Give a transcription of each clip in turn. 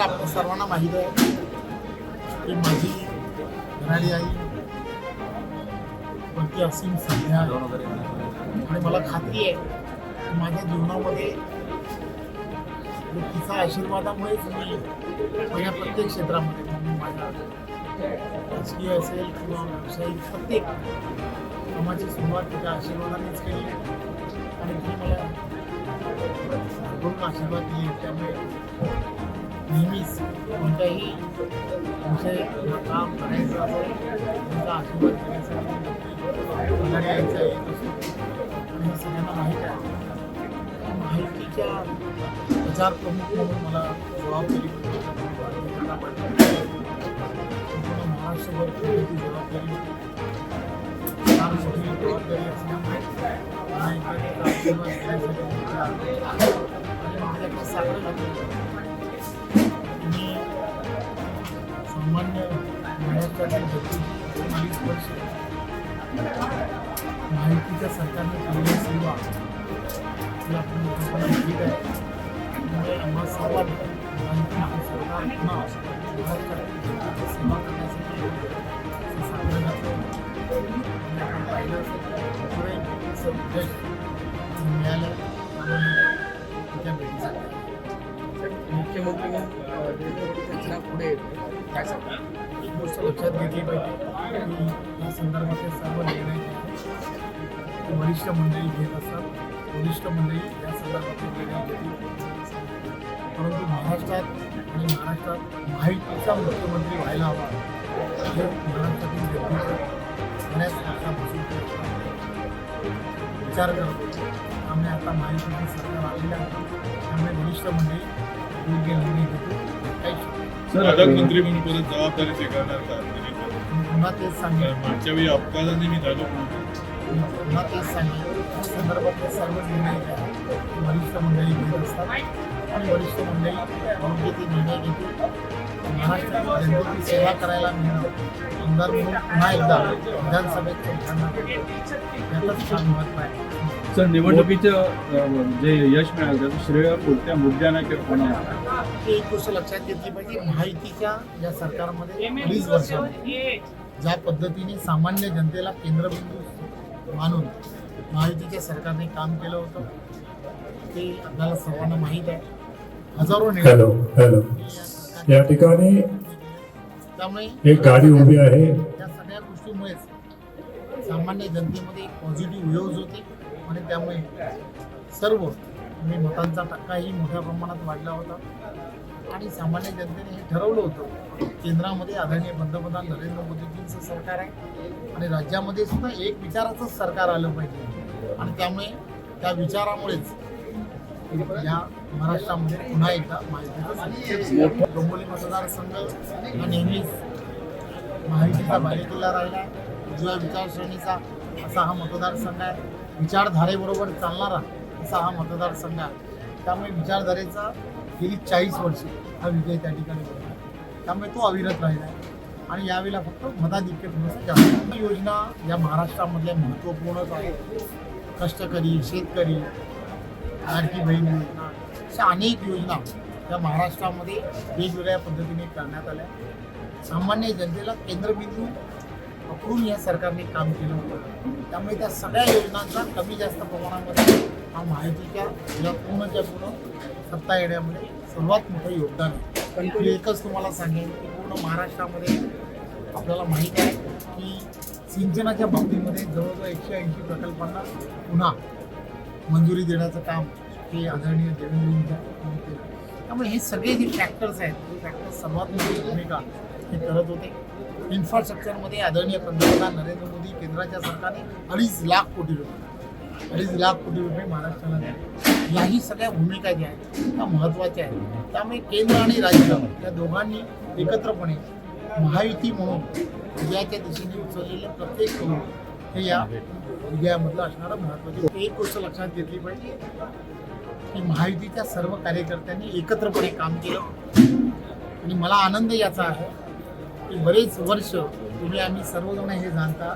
तर आपल्या सर्वांना माहीत आहे. की माझी घराडी आई वरती असीम सध्या. आणि मला खात्री आहे माझ्या जीवनामध्ये तिचा आशीर्वादामुळेच मी माझ्या प्रत्येक क्षेत्रामध्ये म्हणजे माझ्या राजकीय असेल किंवा व्यावसायिक प्रत्येक कामाची सुरुवात तिच्या आशीर्वादानेच केली. आणि ती मला भरपूर आशीर्वाद दिली. त्यामुळे नेहमीच कोणत्याही विषय किंवा काम असेल त्यांचा आशीर्वाद घेण्यासाठी मला यायचा आणि हे सगळ्यांना माहीत आहे माहितीच्या प्रचार प्रमुख म्हणून मला जबाबदारी महाराष्ट्रभर जबाबदारी फार मोठी जबाबदारी असल्यामुळे मला इकडे आशीर्वाद आणि माझ्याकडे साखर घातली सरकारने वर्ष माहितीच्या सरकारने केलेली सेवा ही आपण लोकांना आहे त्यामुळे आम्हा सर्वांना सरकार पुन्हा सेवा करण्यासाठी असं साखर आपण पाहिलं असेल मिळालं त्यामुळे भेटीसाठी मुख्यमंत्री पुढे काय सांगा गोष्ट लक्षात घेतली पाहिजे. की या संदर्भातले सर्व निर्णय वरिष्ठ मंडळी घेत असतात वरिष्ठ मंडळी या संदर्भातले निर्णय घेतील. परंतु महाराष्ट्रात आणि महाराष्ट्रात माहितीचा मुख्यमंत्री व्हायला हवा. हे महाराष्ट्रातील व्यक्तीचं बऱ्याच वर्षापासून विचार करतो आम्ही आता माहितीचं सरकार आलेलं आहे. त्यामुळे वरिष्ठ मंडळी योग्य निर्णय घेतो पालकमंत्री म्हणून परत जबाबदारी स्वीकारणार का? पुन्हा तेच सांगेन. मागच्या वेळी अपघाताने मी झालो पुन्हा तेच सांगेन. या संदर्भातले सर्व निर्णय वरिष्ठ मंडळी घेत असतात आणि वरिष्ठ मंडळी निर्णय घेतील महाराष्ट्रातील जनतेची सेवा करायला मिळणं आमदार म्हणून पुन्हा एकदा विधानसभेत यातच फार महत्त्व आहे सर निवडणुकीचं जे यश मिळालं त्याचं श्रेय कोणत्या मुद्द्यांना किंवा कोणाला? ही एक गोष्ट लक्षात घेतली पाहिजे माहितीच्या या सरकारमध्ये अडीच वर्षामध्ये ज्या पद्धतीने सामान्य जनतेला केंद्रबिंदू मानून माहितीच्या सरकारने काम केलं होतं ते आपल्याला सर्वांना माहीत आहे. हजारो निर्णय हॅलो हॅलो. या ठिकाणी एक गाडी उभी आहे. या सगळ्या गोष्टीमुळेच सामान्य जनतेमध्ये एक पॉझिटिव्ह व्ह्यूज होते आणि त्यामुळे सर्व म्हणजे मतांचा टक्काही मोठ्या प्रमाणात वाढला होता. आणि सामान्य जनतेने हे ठरवलं होतं केंद्रामध्ये आदरणीय पंतप्रधान नरेंद्र मोदीजींचं सरकार आहे आणि राज्यामध्ये सुद्धा एक विचाराचंच सरकार आलं पाहिजे. आणि त्यामुळे त्या विचारामुळेच या महाराष्ट्रामध्ये पुन्हा एकदा माहिती डोंबोली मतदारसंघ हा नेहमीच माहितीचा बालेकिल्ला राहिला. उजव्या विचारसरणीचा असा हा मतदारसंघ आहे. विचारधारेबरोबर चालणारा असा हा मतदारसंघ आहे. त्यामुळे विचारधारेचा गेली चाळीस वर्षे हा विजय त्या ठिकाणी होता त्यामुळे तो अविरत राहिला आहे. आणि यावेळेला फक्त मताधिक्य थोडंसं जास्त योजना या महाराष्ट्रामधल्या महत्त्वपूर्णच आहेत. कष्टकरी शेतकरी लाडकी बहीण योजना अशा अनेक योजना या महाराष्ट्रामध्ये वेगवेगळ्या पद्धतीने करण्यात आल्या. सामान्य जनतेला केंद्रबिंदू पकडून या सरकारने काम केलं होतं. त्यामुळे त्या सगळ्या योजनांचा कमी जास्त प्रमाणामध्ये हा माहितीच्या या पूर्णच्या पूर्ण सत्ता येण्यामध्ये सर्वात मोठं योगदान आहे. मी एकच तुम्हाला सांगेन की पूर्ण महाराष्ट्रामध्ये आपल्याला माहीत आहे की सिंचनाच्या बाबतीमध्ये जवळजवळ एकशे ऐंशी प्रकल्पांना पुन्हा मंजुरी देण्याचं काम हे आदरणीय देवेंद्र त्यामुळे हे सगळे जे फॅक्टर्स आहेत ते फॅक्टर्स सर्वात मोठी भूमिका हे करत होते. इन्फ्रास्ट्रक्चरमध्ये आदरणीय पंतप्रधान नरेंद्र मोदी केंद्राच्या सरकारने अडीच लाख कोटी रुपये अडीच लाख कोटी रुपये महाराष्ट्राला दिले. याही सगळ्या भूमिका ज्या आहेत त्या महत्त्वाच्या आहेत. त्यामुळे केंद्र आणि राज्य या दोघांनी एकत्रपणे महायुती म्हणून विजयाच्या दिशेने उचललेले प्रत्येक हे या विजयामधलं असणारं महत्त्वाचं. एक गोष्ट लक्षात घेतली पाहिजे की महायुतीच्या सर्व कार्यकर्त्यांनी एकत्रपणे काम केलं. आणि मला आनंद याचा आहे की बरेच वर्ष तुम्ही आम्ही सर्वजण हे जाणता.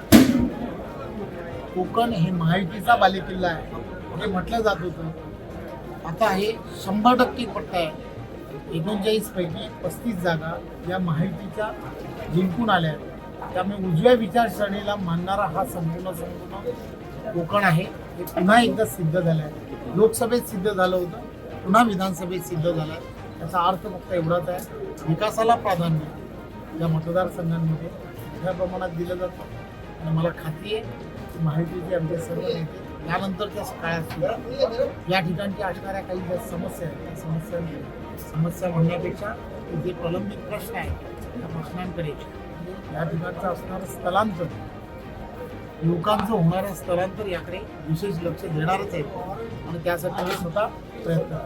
कोकण हे महायुतीचा बालेकिल्ला आहे. हे म्हटलं जात होतं. आता हे शंभर टक्के पट्ट आहे. एकोणचाळीसपैकी पस्तीस जागा या माहितीच्या जिंकून आल्या आहेत. त्यामुळे उजव्या विचारसरणीला मानणारा हा संपूर्ण संपूर्ण कोकण आहे. हे पुन्हा एकदा सिद्ध झालं आहे लोकसभेत सिद्ध झालं होतं. पुन्हा विधानसभेत सिद्ध झालं आहे त्याचा अर्थ फक्त एवढाच आहे. विकासाला प्राधान्य या मतदारसंघांमध्ये मोठ्या प्रमाणात दिलं जातं. आणि मला खात्री आहे माहिती माहितीचे आमचे सर्व नेते यानंतरच्या काळात सुद्धा या ठिकाणच्या असणाऱ्या काही ज्या समस्या आहेत त्या समस्या समस्या म्हणण्यापेक्षा जे प्रलंबित प्रश्न आहेत त्या प्रश्नांकडे या ठिकाणचं असणारं स्थलांतर युवकांचं होणारं स्थलांतर याकडे विशेष लक्ष देणारच आहे. आणि त्यासाठी मी स्वतः प्रयत्न